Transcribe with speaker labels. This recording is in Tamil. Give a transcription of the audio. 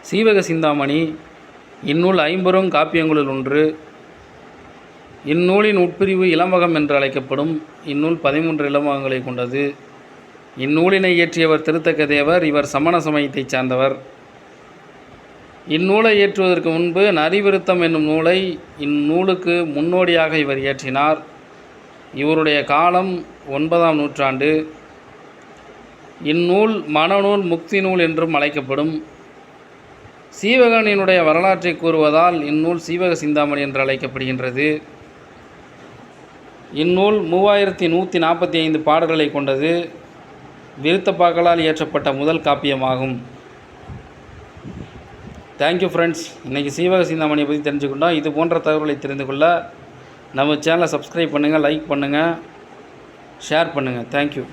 Speaker 1: சீவக சிந்தாமணி இந்நூல் ஐம்பெரும் காப்பியங்களுள் ஒன்று. இந்நூலின் உட்பிரிவு இளம்பகம் என்று அழைக்கப்படும் இந்நூல் பதிமூன்று இளமகங்களை கொண்டது. இந்நூலினை இயற்றியவர் திருத்தக்க தேவர் இவர் சமண சமயத்தைச் சார்ந்தவர். இந்நூலை இயற்றுவதற்கு முன்பு நரிவிருத்தம் என்னும் நூலை இந்நூலுக்கு முன்னோடியாக இவர் இயற்றினார். இவருடைய காலம் ஒன்பதாம் நூற்றாண்டு. இந்நூல் மனநூல் முக்தி நூல் என்றும் அழைக்கப்படும். சீவகனினுடைய வரலாற்றை கூறுவதால் இந்நூல் சீவக சிந்தாமணி என்று அழைக்கப்படுகின்றது. இந்நூல் மூவாயிரத்தி நூற்றி நாற்பத்தி ஐந்து பாடல்களை கொண்டது. விருத்தப்பாக்களால் இயற்றப்பட்ட முதல் காப்பியமாகும். தேங்க்யூ ஃப்ரெண்ட்ஸ் இன்றைக்கி சீவக சிந்தாமணியை பற்றி தெரிஞ்சுக்கிட்டோம். இது போன்ற தகவல்களை தெரிந்து கொள்ள நம்ம சேனலை சப்ஸ்கிரைப் பண்ணுங்கள் லைக் பண்ணுங்கள் ஷேர் பண்ணுங்கள் தேங்க்யூ